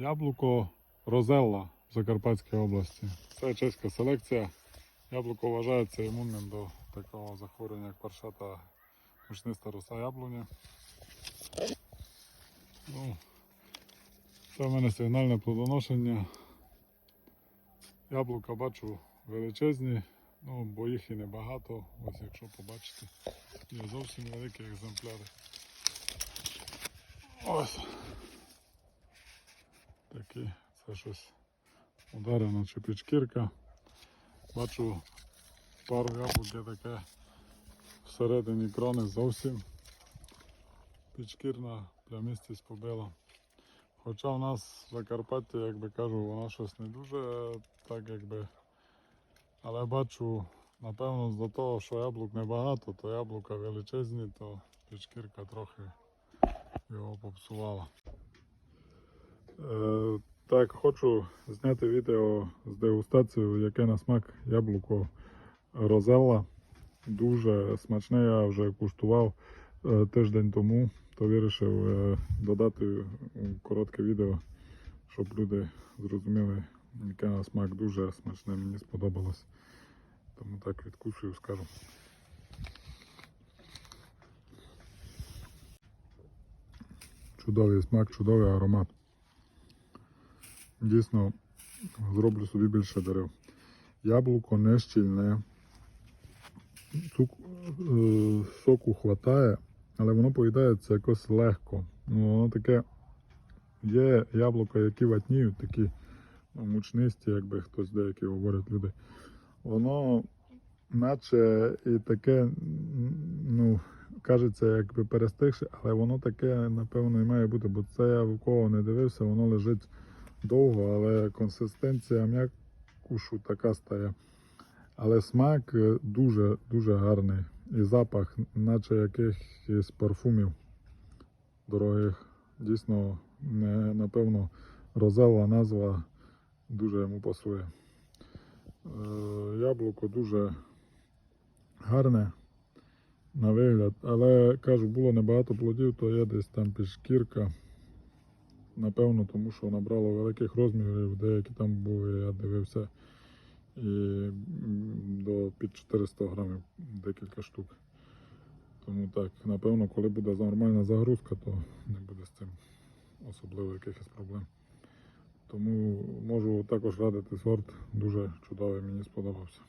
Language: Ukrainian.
Яблуко Розелла в Закарпатській області. Це чеська селекція. Яблуко вважається імунним до такого захворювання, як паршата мучниста роса яблуня. Ну, це в мене сигнальне плодоношення. Яблука бачу величезні, ну, бо їх і небагато. Ось якщо побачите, є зовсім великі екземпляри. Ось. Такі, це щось ударено чи підшкірка. Бачу пару яблук є таке всередині крони зовсім. Підшкірна плямистість побила. Хоча в нас в Закарпатті, як би кажу, вона щось не дуже так якби. Але бачу, напевно, з-за того, що яблук небагато, то яблука величезні, то підшкірка трохи його попсувала. Так, хочу зняти відео з дегустацією, яке на смак яблуко Розелла. Дуже смачне, я вже куштував е, тиждень тому, то вирішив е, додати коротке відео, щоб люди зрозуміли, яке на смак дуже смачне, мені сподобалось. Тому так відкушую, скажу. Чудовий смак, чудовий аромат. Дійсно, зроблю собі більше дерев. Яблуко не щільне. Цук... е, Соку хватає, але воно поїдається якось легко. Ну, воно таке. Є яблука, які ватніють, такі ну, мучнисті, якби хтось деякі говорять люди. Воно наче і таке, ну, кажеться, якби перестигше, але воно таке, напевно, і має бути, бо це я в кого не дивився, воно лежить довго, але консистенція м'якушу така стає. Але смак е, дуже дуже гарний. І запах, наче якихось парфумів дорогих. Дійсно, не, напевно, розелла назва дуже йому пасує. Е, яблуко дуже гарне на вигляд, але кажу, було небагато плодів, то є десь там підшкірка. Напевно, тому що набрало великих розмірів, деякі там були, я дивився, і до під 400 грамів декілька штук. Тому так, напевно, коли буде нормальна загрузка, то не буде з цим особливо якихось проблем. Тому можу також радити сорт, дуже чудовий, мені сподобався.